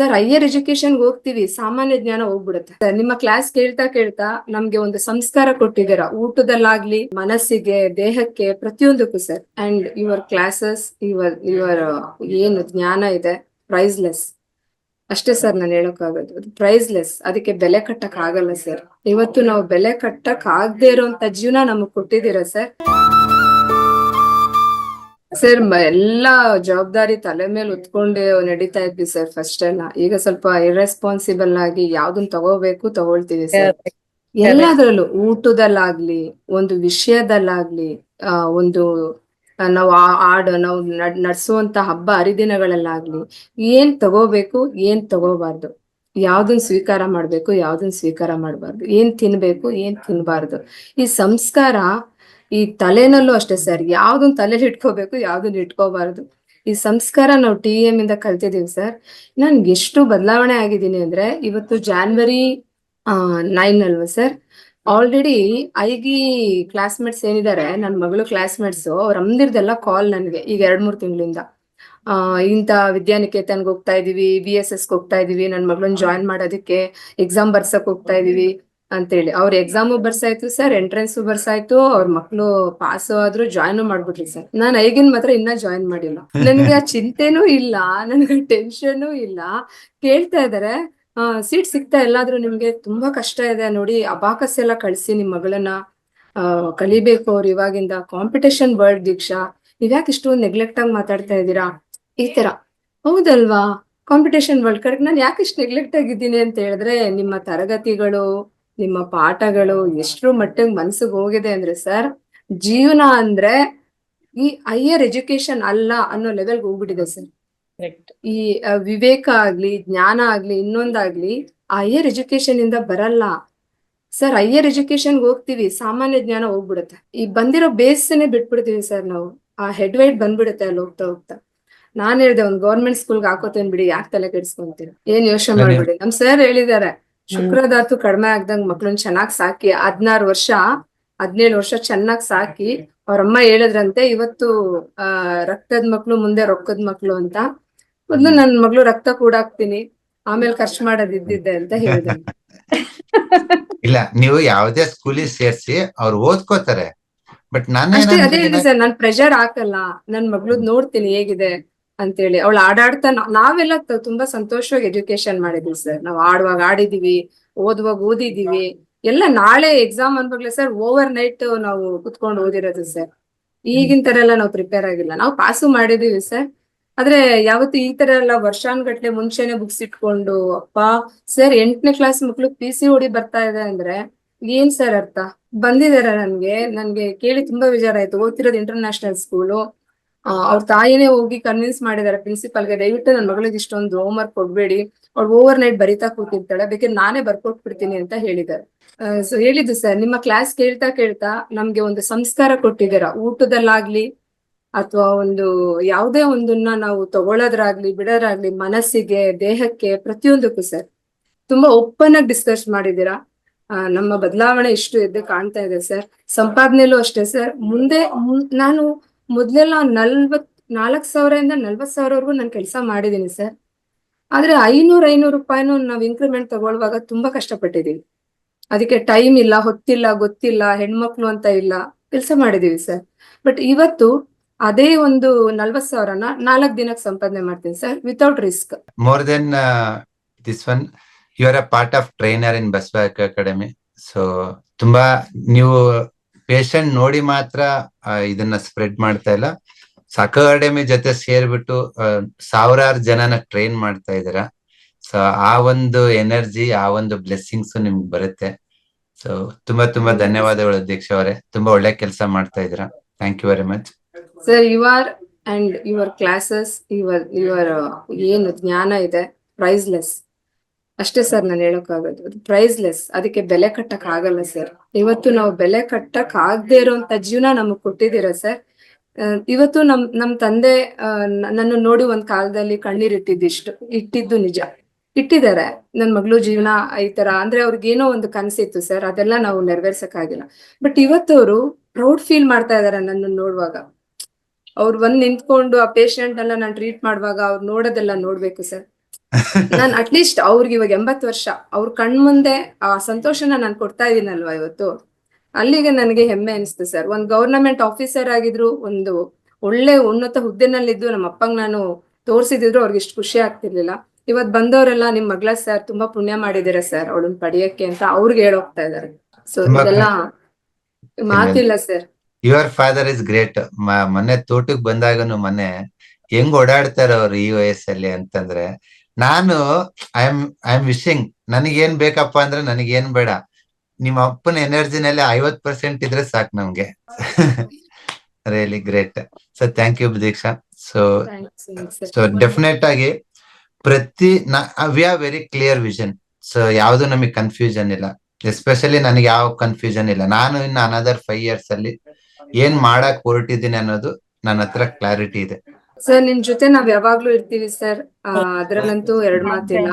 Sir higher education ಹೋಗ್ತೀವಿ, ಸಾಮಾನ್ಯ ಜ್ಞಾನ ಹೋಗ್ಬಿಡುತ್ತೆ. ನಿಮ್ಮ ಕ್ಲಾಸ್ ಕೇಳ್ತಾ ಕೇಳ್ತಾ ನಮ್ಗೆ ಒಂದು ಸಂಸ್ಕಾರ ಕೊಟ್ಟಿದ್ದೀರಾ. ಊಟದಲ್ಲಾಗ್ಲಿ, ಮನಸ್ಸಿಗೆ, ದೇಹಕ್ಕೆ ಪ್ರತಿಯೊಂದಕ್ಕೂ sir and your classes your your ಏನು ಜ್ಞಾನ ಇದೆ ಪ್ರೈಸ್ಲೆಸ್ ಅಷ್ಟೇ ಸರ್ ನಾನು ಹೇಳೋಕ್ಕಾಗೋದು. ಅದು ಪ್ರೈಸ್ಲೆಸ್ ಅದಕ್ಕೆ ಬೆಲೆ ಕಟ್ಟಕ್ ಆಗಲ್ಲ ಸರ್ ಇವತ್ತು ನಾವು ಬೆಲೆ ಕಟ್ಟಕ್ ಆಗದೆ ಇರುವಂತ ಜೀವನ ನಮಗ್ ಕೊಟ್ಟಿದ್ದೀರಾ ಸರ್ ಸರ್ ಎಲ್ಲಾ ಜವಾಬ್ದಾರಿ ತಲೆ ಮೇಲೆ ಉತ್ಕೊಂಡು ನಡೀತಾ ಇದ್ವಿ ಸರ್ ಫಸ್ಟ್ ಎಲ್ಲ ಈಗ ಸ್ವಲ್ಪ ಇರೆಸ್ಪಾನ್ಸಿಬಲ್ ಆಗಿ ಯಾವ್ದನ್ ತಗೋಬೇಕು ತಗೊಳ್ತೀವಿ ಸರ್ ಎಲ್ಲದ್ರಲ್ಲೂ ಊಟದಲ್ಲಾಗ್ಲಿ ಒಂದು ವಿಷಯದಲ್ಲಾಗ್ಲಿ ಆ ಒಂದು ನಾವು ಆ ಹಾಡು ನಾವು ನಡ್ ನಡ್ಸುವಂತ ಹಬ್ಬ ಹರಿದಿನಗಳಲ್ಲಾಗ್ಲಿ ಏನ್ ತಗೋಬೇಕು ಏನ್ ತಗೋಬಾರ್ದು. ಯಾವ್ದನ್ ಸ್ವೀಕಾರ ಮಾಡ್ಬೇಕು ಯಾವ್ದನ್ ಸ್ವೀಕಾರ ಮಾಡ್ಬಾರ್ದು. ಏನ್ ತಿನ್ಬೇಕು ಏನ್ ತಿನ್ಬಾರ್ದು. ಈ ಸಂಸ್ಕಾರ ಈ ತಲೆನಲ್ಲೂ ಅಷ್ಟೇ ಸರ್, ಯಾವ್ದೊಂದು ತಲೆಲಿ ಇಟ್ಕೋಬೇಕು ಯಾವ್ದನ್ ಇಟ್ಕೋಬಾರ್ದು. ಈ ಸಂಸ್ಕಾರ ನಾವು ಟಿ ಎಂ ಇಂದ ಕಲ್ತಿದೀವಿ ಸರ್. ನನ್ಗೆ ಎಷ್ಟು ಬದಲಾವಣೆ ಆಗಿದ್ದೀನಿ ಅಂದ್ರೆ, ಇವತ್ತು ಜಾನ್ವರಿ ನೈನ್ ಅಲ್ವಾ ಸರ್? ಆಲ್ರೆಡಿ ಐಗಿ ಕ್ಲಾಸ್ಮೇಟ್ಸ್ ಏನಿದ್ದಾರೆ ನನ್ನ ಮಗಳು ಕ್ಲಾಸ್ಮೇಟ್ಸ್ ಅವ್ರ ಅಮ್ದಿರ್ದೆಲ್ಲ ಕಾಲ್ ನನಗೆ ಈಗ ಎರಡ್ ಮೂರ್ ತಿಂಗಳಿಂದ. ಆ, ಇಂತ ವಿದ್ಯಾನಿಕೇತನ್ಗೆ ಹೋಗ್ತಾ ಇದೀವಿ ಬಿ ಎಸ್ ಎಸ್ ಹೋಗ್ತಾ ಇದೀವಿ ನನ್ನ ಮಗಳನ್ನ ಜಾಯಿನ್ ಮಾಡೋದಕ್ಕೆ ಎಕ್ಸಾಮ್ ಬರ್ಸಕ್ ಹೋಗ್ತಾ ಇದೀವಿ. ಅಂತೇಳಿ. ಅವ್ರ ಎಕ್ಸಾಮು ಬರ್ಸಾಯ್ತು ಸರ್ ಎಂಟ್ರೆನ್ಸ್ ಬರ್ಸಾಯ್ತು ಅವ್ರ ಮಕ್ಳು ಪಾಸ್ ಆದ್ರು ಜಾಯಿನ್ ಮಾಡ್ಬಿಟ್ರಿ ಸರ್ ನಾನ್ ಐಗಿನ್ ಮಾತ್ರ ಇನ್ನ ಜಾಯಿನ್ ಮಾಡಿಲ್ಲ. ನನ್ಗೆ ಆ ಚಿಂತೆನೂ ಇಲ್ಲ ನನ್ಗೆ ಟೆನ್ಷನ್ ಇಲ್ಲ. ಕೇಳ್ತಾ ಇದಾರೆ ಸೀಟ್ ಸಿಗ್ತಾ ಎಲ್ಲಾದ್ರೂ ನಿಮ್ಗೆ ತುಂಬಾ ಕಷ್ಟ ಇದೆ ನೋಡಿ ಅಬಾಕಸ್ ಎಲ್ಲ ಕಳ್ಸಿ ನಿಮ್ ಮಗಳನ್ನ. ಕಲಿಬೇಕು ಅವ್ರು ಇವಾಗಿಂದ ಕಾಂಪಿಟೇಷನ್ ವರ್ಲ್ಡ್ ದೀಕ್ಷಾ. ನೀವ್ಯಾಕೆ ಇಷ್ಟೊಂದು ನೆಗ್ಲೆಕ್ಟ್ ಆಗಿ ಮಾತಾಡ್ತಾ ಇದ್ದೀರಾ? ಈ ತರ. ಹೌದಲ್ವಾ? ಕಾಂಪಿಟೇಷನ್ ವರ್ಲ್ಡ್ ಕಡೆಗೆ ನಾನು ಯಾಕೆ ಇಷ್ಟು ನೆಗ್ಲೆಕ್ಟ್ ಆಗಿದ್ದೀನಿ ಅಂತ ಹೇಳಿದ್ರೆ ನಿಮ್ಮ ತರಗತಿಗಳು ನಿಮ್ಮ ಪಾಠಗಳು ಎಷ್ಟರ ಮಟ್ಟಿಗೆ ಮನ್ಸಿಗೆ ಹೋಗಿದೆ ಅಂದ್ರೆ ಸರ್ ಜೀವನ ಅಂದ್ರೆ ಈ ಹೈಯರ್ ಎಜುಕೇಶನ್ ಅಲ್ಲ ಅನ್ನೋ ಲೆವೆಲ್ಗೆ ಹೋಗ್ಬಿಟ್ಟಿದೆ ಸರ್. ಕರೆಕ್ಟ್ ಈ ವಿವೇಕ ಆಗ್ಲಿ ಜ್ಞಾನ ಆಗ್ಲಿ ಇನ್ನೊಂದಾಗ್ಲಿ ಹೈಯರ್ ಎಜುಕೇಶನ್ ಇಂದ ಬರಲ್ಲ. ಸರ್ ಹೈಯರ್ ಎಜುಕೇಶನ್ ಹೋಗ್ತೀವಿ ಸಾಮಾನ್ಯ ಜ್ಞಾನ ಹೋಗ್ಬಿಡುತ್ತೆ. ಈ ಬಂದಿರೋ ಬೇಸ್ನೇ ಬಿಟ್ಬಿಡ್ತೀವಿ ಸರ್ ನಾವು. ಆ ಹೆಡ್ ವೈಟ್ ಬಂದ್ಬಿಡುತ್ತೆ ಅಲ್ಲಿ ಹೋಗ್ತಾ ಹೋಗ್ತಾ. ನಾನ್ ಹೇಳ್ದೆ ಒಂದ್ ಗೌರ್ಮೆಂಟ್ ಸ್ಕೂಲ್ಗೆ ಹಾಕೋತೇನ್ ಬಿಡಿ ಯಾಕೆ ತಲೆ ಕೆಡ್ಸ್ಕೊಂತೀರ? ಏನ್ ಯೋಚನೆ. ಮಾಡ್ಬಿಡಿ. ನಮ್ ಸರ್ ಹೇಳಿದಾರೆ ಶುಕ್ರದಾತು ಕಡಿಮೆ ಆಗ್ದಂಗ್ ಮಕ್ಳನ್ ಚೆನ್ನಾಗ್ ಸಾಕಿ ಹದ್ನಾರು ವರ್ಷ ಹದಿನೇಳು ವರ್ಷ ಚೆನ್ನಾಗ್ ಸಾಕಿ ಅವ್ರಮ್ಮ ಹೇಳಿದ್ರಂತೆ ಇವತ್ತು ಆ ರಕ್ತದ ಮಕ್ಳು ಮುಂದೆ ರೊಕ್ಕದ ಮಕ್ಳು ಅಂತ. ಮೊದ್ಲು ನನ್ ಮಗಳು ರಕ್ತ ಕೂಡಾಕ್ತೀನಿ ಆಮೇಲೆ ಖರ್ಚು ಮಾಡೋದ್ ಇದ್ದಿದ್ದೆ ಅಂತ ಹೇಳಿದೆ ಇಲ್ಲ ನೀವು ಯಾವ್ದೇ ಸ್ಕೂಲಿಗೆ ಸೇರ್ಸಿ ಅವ್ರು ಓದ್ಕೋತಾರೆ. ಬಟ್ ನಾನು ಅದೇ ಹೇಳಿದೆ ಸರ್ ನಾನ್ ಪ್ರೆಷರ್ ಹಾಕಲ್ಲ. ನನ್ ಮಗ್ಳದ್ ನೋಡ್ತೀನಿ ಹೇಗಿದೆ. ಅಂತೇಳಿ. ಅವಳು ಆಡಾಡ್ತಾ ನಾವೆಲ್ಲ ತುಂಬಾ ಸಂತೋಷವಾಗಿ ಎಜುಕೇಶನ್ ಮಾಡಿದ್ವಿ ಸರ್ ನಾವ್ ಆಡುವಾಗ ಆಡಿದೀವಿ ಓದುವಾಗ ಓದಿದೀವಿ ಎಲ್ಲ ನಾಳೆ ಎಕ್ಸಾಮ್ ಅನ್ಬಾಗ್ಲೆ ಸರ್ ಓವರ್ ನೈಟ್ ನಾವು ಕುತ್ಕೊಂಡು ಓದಿರೋದು ಸರ್ ಈಗಿನ ತರ ಎಲ್ಲ ನಾವು ಪ್ರಿಪೇರ್ ಆಗಿಲ್ಲ. ನಾವು ಪಾಸು ಮಾಡಿದೀವಿ ಸರ್ ಆದ್ರೆ ಯಾವತ್ತು ಈ ತರ ಎಲ್ಲ ವರ್ಷಾನ್ಗಟ್ಲೆ ಮುಂಚೆನೆ ಬುಕ್ಸ್ ಇಟ್ಕೊಂಡು, ಅಪ್ಪ ಸರ್ ಎಂಟನೇ ಕ್ಲಾಸ್ ಮಕ್ಳು ಪಿ ಸಿ ಓಡಿ ಬರ್ತಾ ಇದೆ ಅಂದ್ರೆ ಏನ್ ಸರ್ ಅರ್ಥ? ಬಂದಿದಾರ ನನ್ಗೆ. ನನ್ಗೆ ಕೇಳಿ ತುಂಬಾ ಬೇಜಾರಾಯ್ತು ಓದ್ತಿರೋದು ಇಂಟರ್ನ್ಯಾಷನಲ್ ಸ್ಕೂಲು ಅವ್ರ ತಾಯಿನೇ ಹೋಗಿ ಕನ್ವಿನ್ಸ್ ಮಾಡಿದಾರೆ ಪ್ರಿನ್ಸಿಪಲ್ಗೆ ದಯವಿಟ್ಟು ನನ್ನ ಮಗಳಿಗೆ ಇಷ್ಟೊಂದು ಹೋಮ್ ವರ್ಕ್ ಕೊಡ್ಬೇಡಿ. ಅವ್ಳು ಓವರ್ ನೈಟ್ ಬರಿತಾ ಕೂತಿರ್ತಾಳೆ ಬೇಕಾದ್ರೆ ನಾನೇ ಬರ್ಕೊಟ್ಬಿಡ್ತೀನಿ ಅಂತ ಹೇಳಿದ್ದಾರೆ. ಸೊ ಹೇಳಿದ್ದು ಸರ್, ನಿಮ್ಮ ಕ್ಲಾಸ್ ಕೇಳ್ತಾ ಕೇಳ್ತಾ ನಮ್ಗೆ ಒಂದು ಸಂಸ್ಕಾರ ಕೊಟ್ಟಿದ್ದೀರಾ? ಊಟದಲ್ಲಾಗ್ಲಿ ಅಥವಾ ಒಂದು ಯಾವುದೇ ಒಂದನ್ನ ನಾವು ತಗೊಳ್ಳೋದ್ರಾಗ್ಲಿ ಬಿಡೋದ್ರಾಗ್ಲಿ, ಮನಸ್ಸಿಗೆ, ದೇಹಕ್ಕೆ ಪ್ರತಿಯೊಂದಕ್ಕೂ ಸರ್, ತುಂಬಾ ಓಪನ್ ಆಗಿ ಡಿಸ್ಕಸ್ ಮಾಡಿದ್ದೀರಾ? ನಮ್ಮ ಬದಲಾವಣೆ ಇಷ್ಟು ಎದ್ದು ಕಾಣ್ತಾ ಇದೆ ಸರ್. ಸಂಪಾದನೆಲೂ ಅಷ್ಟೇ ಸರ್. ಮುಂದೆ ನಾನು ಮೊದ್ಲೆಲ್ಲ ನಲ್ವತ್, ನಾಲ್ಕ್ ಸಾವಿರದಿಂದ ನಲ್ವತ್ ಸಾವಿರವರೆಗೂ ನಾನು ಕೆಲಸ ಮಾಡಿದ್ದೀನಿ ಸರ್. ಆದ್ರೆ ಐನೂರ್, ಐನೂರು ರೂಪಾಯಿನೂ ನಾವು ಇನ್ಕ್ರಿಮೆಂಟ್ ತಗೊಳ್ಳುವಾಗ ತುಂಬಾ ಕಷ್ಟಪಟ್ಟಿದೀವಿ. ಅದಕ್ಕೆ ಟೈಮ್ ಇಲ್ಲ, ಹೊತ್ತಿಲ್ಲ, ಗೊತ್ತಿಲ್ಲ, ಹೆಣ್ಮಕ್ಳು ಅಂತ ಇಲ್ಲ, ಕೆಲಸ ಮಾಡಿದೀವಿ ಸರ್. ಬಟ್ ಇವತ್ತು ಅದೇ ಒಂದು ನಲ್ವತ್ ಸಾವಿರನ ನಾಲ್ಕು ದಿನಕ್ಕೆ ಸಂಪಾದನೆ ಮಾಡ್ತೀನಿ sir without risk more than this one you are a part of trainer in Basava academy so ತುಂಬಾ ನೀವು ಪೇಷಂಟ್ ನೋಡಿ ಮಾತ್ರ ಇದನ್ನ ಸ್ಪ್ರೆಡ್ ಮಾಡ್ತಾ ಇಲ್ಲ. ಅಕಾಡೆಮಿ ಜೊತೆ ಸೇರ್ಬಿಟ್ಟು ಸಾವಿರಾರು ಜನನ ಟ್ರೈನ್ ಮಾಡ್ತಾ ಇದ್ದೀರಾ. ಸೊ ಆ ಒಂದು ಎನರ್ಜಿ ಆ ಒಂದು ಬ್ಲೆಸ್ಸಿಂಗ್ಸ್ ನಿಮ್ಗೆ ಬರುತ್ತೆ. ಸೊ ತುಂಬಾ ತುಂಬಾ ಧನ್ಯವಾದಗಳು ಅಧ್ಯಕ್ಷ ಅವರೇ. ತುಂಬಾ ಒಳ್ಳೆ ಕೆಲಸ ಮಾಡ್ತಾ ಇದ್ದೀರಾ. Thank you very much sir you are and your classes your your ಏನು ಜ್ಞಾನ ಇದೆ ಪ್ರೈಸ್ಲೆಸ್ ಅಷ್ಟೇ ಸರ್ ನಾನು ಹೇಳೋಕ್ಕಾಗೋದು. ಅದು ಪ್ರೈಸ್ಲೆಸ್ ಅದಕ್ಕೆ ಬೆಲೆ ಕಟ್ಟಕ್ ಆಗಲ್ಲ ಸರ್. ಇವತ್ತು ನಾವು ಬೆಲೆ ಕಟ್ಟಕ್ ಆಗದೆ ಇರುವಂತ ಜೀವನ ನಮಗ್ ಕೊಟ್ಟಿದ್ದೀರಾ ಸರ್? ಇವತ್ತು ನಮ್ ನಮ್ ತಂದೆ ನನ್ನ ನೋಡಿ ಒಂದ್ ಕಾಲದಲ್ಲಿ ಕಣ್ಣೀರ್ ಇಟ್ಟಿದ್ದಿಷ್ಟು ಇಟ್ಟಿದ್ದು ನಿಜ. ಇಟ್ಟಿದ್ದಾರೆ. ನನ್ ಮಗಳು ಜೀವನ ಈ ತರ. ಅಂದ್ರೆ ಅವ್ರಿಗೇನೋ ಒಂದು ಕನಸಿತ್ತು ಸರ್. ಅದೆಲ್ಲ ನಾವು ನೆರವೇರ್ಸಕ್ಕಾಗಿಲ್ಲ. ಬಟ್ ಇವತ್ತು ಅವರು ಪ್ರೌಡ್ ಫೀಲ್ ಮಾಡ್ತಾ ಇದಾರೆ ನನ್ನ ನೋಡುವಾಗ. ಅವ್ರು ಬಂದ್ ನಿಂತ್ಕೊಂಡು ಆ ಪೇಷಂಟ್ ಎಲ್ಲ ನಾನು ಟ್ರೀಟ್ ಮಾಡುವಾಗ ಅವ್ರು ನೋಡೋದೆಲ್ಲ ನೋಡ್ಬೇಕು ಸರ್. ನಾನ್ ಅಟ್ಲೀಸ್ಟ್ ಅವ್ರಿಗೆ ಇವಾಗ ಎಂಬತ್ತು ವರ್ಷ ಅವ್ರ ಕಣ್ಮುಂದೆ ಆ ಸಂತೋಷನ ನಾನು ಕೊಡ್ತಾ ಇದೀನಲ್ವಾ ಇವತ್ತು? ಅಲ್ಲಿಗೆ ನನಗೆ ಹೆಮ್ಮೆ ಅನಿಸ್ತು ಸರ್. ಒಂದ್ ಗವರ್ನಮೆಂಟ್ ಆಫೀಸರ್ ಆಗಿದ್ರು ಒಂದು ಒಳ್ಳೆ ಉನ್ನತ ಹುದ್ದೆನಲ್ಲಿದ್ದು ನಮ್ಮ ಅಪ್ಪಂಗ್ ನಾನು ತೋರ್ಸಿದಿದ್ರು ಅವ್ರಿಗೆ ಇಷ್ಟು ಖುಷಿ ಆಗ್ತಿರ್ಲಿಲ್ಲ. ಇವತ್ ಬಂದವರೆಲ್ಲ ನಿಮ್ ಮಗಳ ಸರ್ ತುಂಬಾ ಪುಣ್ಯ ಮಾಡಿದಿರ ಸರ್ ಅವಳನ್ನ ಪಡಿಯಕ್ಕೆ ಅಂತ ಅವ್ರಿಗೆ ಹೇಳೋಗ್ತಾ ಇದಾರೆ. ಸೊ ಇದೆಲ್ಲ ಮಾತಿಲ್ಲ sir your father is great ಮೊನ್ನೆ ತೋಟಕ್ ಬಂದಾಗನು ಮೊನ್ನೆ ಹೆಂಗ್ ಓಡಾಡ್ತಾರ ಅವ್ರು ಈ ವಯಸ್ಸಲ್ಲಿ ಅಂತಂದ್ರೆ ನಾನು I am I am wishing ನನಗೇನ್ ಬೇಕಪ್ಪ ಅಂದ್ರೆ ನನಗೇನ್ ಬೇಡ. ನಿಮ್ಮ ಅಪ್ಪನ ಎನರ್ಜಿನಲ್ಲಿ ಐವತ್ ಪರ್ಸೆಂಟ್ ಇದ್ರೆ ಸಾಕು ನಮ್ಗೆ. Really great so thank you Deeksha so so definite ಆಗಿ ಪ್ರತಿ we are very clear vision so ಯಾವ್ದು ನಮಗೆ ಕನ್ಫ್ಯೂಷನ್ ಇಲ್ಲ. ಎಸ್ಪೆಷಲಿ ನನಗೆ ಯಾವ ಕನ್ಫ್ಯೂಷನ್ ಇಲ್ಲ. ನಾನು ಇನ್ನು ಅನದರ್ ಫೈವ್ ಇಯರ್ಸ್ ಅಲ್ಲಿ ಏನ್ ಮಾಡಕ್ ಹೊರಟಿದ್ದೀನಿ ಅನ್ನೋದು ನನ್ನ ಹತ್ರ ಕ್ಲಾರಿಟಿ ಇದೆ. ಸರ್ ನಿಮ್ ಜೊತೆ ನಾವ್ ಯಾವಾಗ್ಲೂ ಇರ್ತೀವಿ ಸರ್. ಅದ್ರಲ್ಲಂತೂ ಎರಡ್ ಮಾತಿಲ್ಲ.